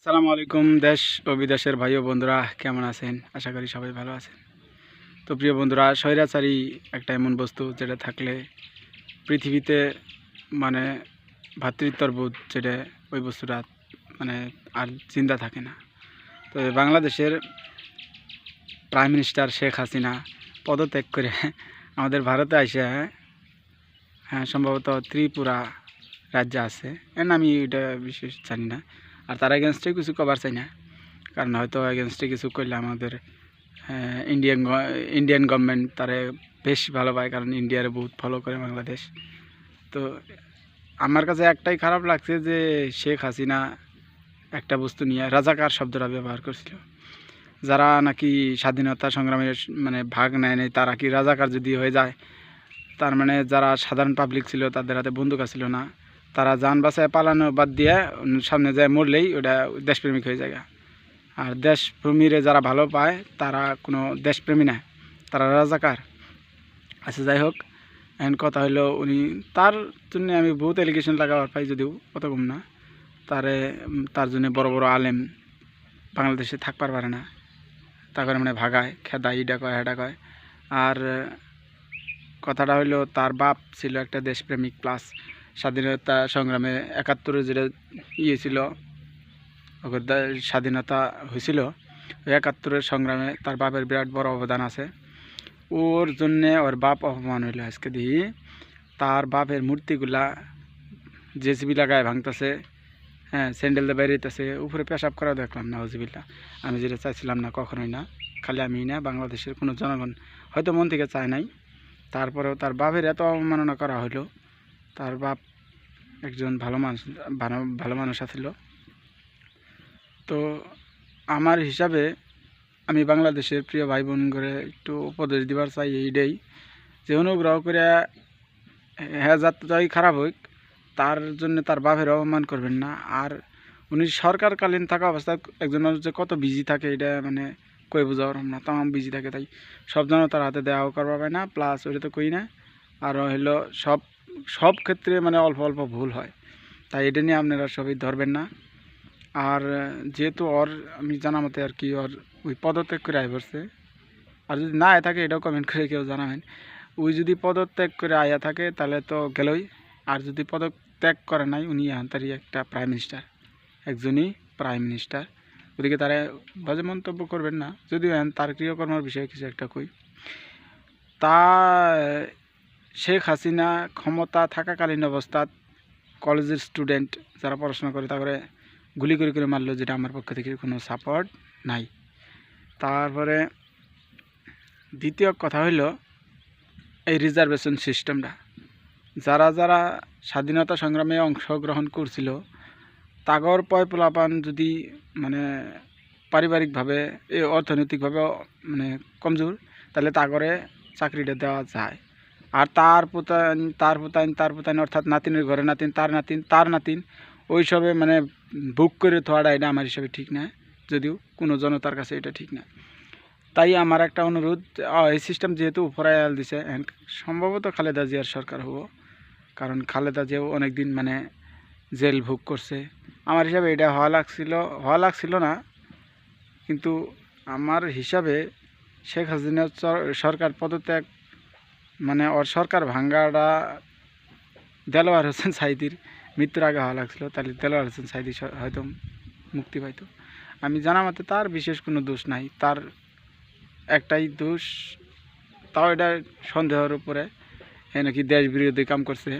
আসসালামু আলাইকুম দেশ ও বিদেশের ভাই ও বন্ধুরা, কেমন আছেন? আশা করি সবাই ভালো আছেন। তো প্রিয় বন্ধুরা, স্বৈরাচারী একটা এমন বস্তু যেটা থাকলে পৃথিবীতে মানে ভ্রাতৃত্ববোধ যেটা ওই বস্তুটা মানে আর চিন্তা থাকে না। তো বাংলাদেশের প্রাইম মিনিস্টার শেখ হাসিনা পদত্যাগ করে আমাদের ভারতে আসে হ্যাঁ সম্ভবত ত্রিপুরা রাজ্য আছে। এর আমি এটা বিশেষ জানি না। আর তার এগেনস্টে কিছু কভার চাই না। কারণ হয়তো এগেনস্টে কিছু করলে আমাদের ইন্ডিয়ান ইন্ডিয়ান গভর্নমেন্ট তারে বেশ ভালো পায়, কারণ ইন্ডিয়ার বহুত ফলো করে বাংলাদেশ। তো আমার কাছে একটাই খারাপ লাগছে যে শেখ হাসিনা একটা বস্তু নিয়ে রাজাকার শব্দটা ব্যবহার করছিল। যারা নাকি স্বাধীনতা সংগ্রামের মানে ভাগ নেয় নাই, তারা কি রাজাকার যদি হয়ে যায়, তার মানে যারা সাধারণ পাবলিক ছিল তাদের হাতে বন্দুক ছিল না। তারা যান বাসায় পালানো বাদ দিয়ে সামনে যায় মরলেই ওটা দেশপ্রেমিক হয়ে যায় আর দেশপ্রেমীরে যারা ভালো পায়, তারা কোনো দেশপ্রেমী না, তারা রাজাকার। আচ্ছা যাই হোক, এখন কথা হলো উনি, তার জন্য আমি বহুত এলিগেশন লাগাবার পাই যদিও কত কম না। তারে তার জন্য বড় বড় আলেম বাংলাদেশে থাকবার পারে না। তারপরে মানে ভাগায় খেদা ইডা কয়, হেডা কয়। আর, কথাটা হইল তার বাপ ছিল একটা দেশপ্রেমিক, প্লাস স্বাধীনতা সংগ্রামে একাত্তরে যেটা ইয়ে ছিল ওকে স্বাধীনতা হয়েছিল, ওই একাত্তরের সংগ্রামে তার বাপের বিরাট বড় অবদান আছে। ওর জন্যে ওর বাপ অপমান হইল আজকে দিই তার বাপের মূর্তিগুলা জেসিবি লাগায় ভাঙতেছে হ্যাঁ স্যান্ডেল দিয়ে বেরিয়েতেছে উপরে পেশাব করা দেখলাম না হজিবিল্লা আমি যেটা চাইছিলাম না কখনোই না, খালি আমি না, বাংলাদেশের কোনো জনগণ হয়তো মন থেকে চায় নাই। তারপরেও তার বাপের এত অবমাননা করা হলো তার বাপ একজন ভালো মানুষ ভালো মানুষ আছিল। তো আমার হিসাবে আমি বাংলাদেশের প্রিয় ভাই বোন করে একটু উপদেশ দিবার চাই এইটাই যে অনুগ্রহ করে হ্যাঁ যাত্রাই খারাপ হোক, তার জন্য তার বাপের অপমান করবেন না। আর উনি সরকারকালীন থাকা অবস্থায় একজন মানুষ যে কত বিজি থাকে, এটা মানে কই বোঝাওয়ার না তাম বিজি থাকে তাই। সব জন তার হাতে দেওয়াও করবা না প্লাস ওটা তো কই না। আর হলো সব সব ক্ষেত্রে মানে অল্প অল্প ভুল হয়। তাই এটা নিয়ে আপনারা সবাই ধরবেন না। আর যেহেতু ওর, আমি জানা মতে আর কি ওর ওই পদত্যাগ করে আয় পড়ছে। আর যদি না আয় থাকে, এটাও কমেন্ট করে কেউ জানাবেন। ওই যদি পদত্যাগ করে আয়া থাকে, তাহলে তো গেলই। আর যদি পদত্যাগ করে নাই, উনি তারই একটা প্রাইম মিনিস্টার একজনই প্রাইম মিনিস্টার ওদিকে তারা বাজে মন্তব্য করবেন না। যদিও তার ক্রিয়াকর্মের বিষয়ে কিছু একটা কই। তা শেখ হাসিনা ক্ষমতা থাকাকালীন অবস্থাত কলেজের স্টুডেন্ট যারা পড়াশোনা করে তারপরে গুলি করে করে মারলো, যেটা আমার পক্ষ থেকে কোনো সাপোর্ট নাই। তারপরে দ্বিতীয় কথা হইল এই রিজার্ভেশন সিস্টেমটা যারা যারা স্বাধীনতা সংগ্রামে অংশগ্রহণ করছিল, তাগর পয় পোলাপান যদি মানে পারিবারিকভাবে অর্থনৈতিকভাবে মানে কমজোর, তাহলে তাগরে চাকরিটা দেওয়া যায়। আর তার পোতান তার পোতান তার পোতান অর্থাৎ নাতিনের ঘরে নাতিন, তার নাতিন তার নাতিন ওইসবে মানে বুক করে থাওয়াটা এটা আমার হিসাবে ঠিক না, যদিও কোনো জনতার কাছে এটা ঠিক না। তাই আমার একটা অনুরোধ এই সিস্টেম যেহেতু উপরায়াল দিছে সম্ভবত খালেদা জিয়ার সরকার হব, কারণ খালেদা জিয়াও অনেক দিন মানে জেল ভোগ করছে। আমার হিসাবে এটা হওয়া লাগছিল হওয়া লাগছিল না, কিন্তু আমার হিসাবে শেখ হাসিনার সর- সরকার পদত্যাগ মানে ওর সরকার ভাঙ্গাটা দেলোয়ার হোসেন সাইদির মৃত্যুর আগে হওয়া লাগছিল তাহলে দেলোয়ার হোসেন সাইদি হয়তো মুক্তি পাইতো। আমি জানা মতে তার বিশেষ কোনো দোষ নাই তার একটাই দোষ তাও এটা সন্দেহের উপরে। এ নাকি দেশ বিরোধী কাম করছে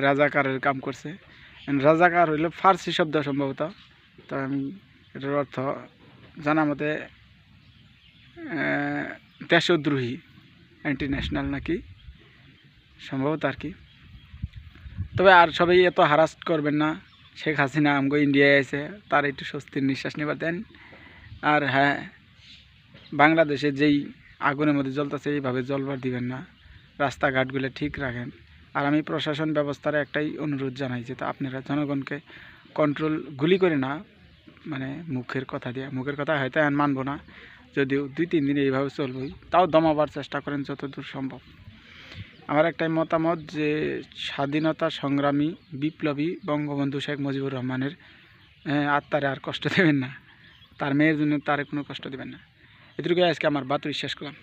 রাজাকারের কাম করছে। রাজাকার হইল ফার্সি শব্দ সম্ভবত তো আমি এটার অর্থ জানা মতে আহ, দেশদ্রোহী ইন্টারন্যাশনাল নাকি? সম্ভবত আর কি। তবে আর সবাই এত হারাস করবেন না। শেখ হাসিনা আমগো ইন্ডিয়ায় আছে, তার একটু স্বস্তির নিঃশ্বাস নেবার দেন। আর হ্যাঁ বাংলাদেশে যেই আগুনের মধ্যে জ্বলতেছে, এইভাবে জলবার দিবেন না। রাস্তাঘাটগুলো ঠিক রাখেন। আর আমি প্রশাসন ব্যবস্থার একটাই অনুরোধ জানাই যে আপনারা জনগণকে কন্ট্রোল গুলি করে না মানে মুখের কথা দিয়ে, মুখের কথা হয়তো মানবো না। যদিও দুই, তিন দিন এইভাবে চলবই, তাও দমাবার চেষ্টা করেন যতদূর সম্ভব। আমার একটাই মতামত যে স্বাধীনতা সংগ্রামী, বিপ্লবী বঙ্গবন্ধু শেখ মুজিবুর রহমানের আত্মারে আর কষ্ট দেবেন না। তার মেয়ের জন্য তারে কোনো কষ্ট দেবেন না। এটুকুই আজকে আমার বাতুরি শেষ করলাম।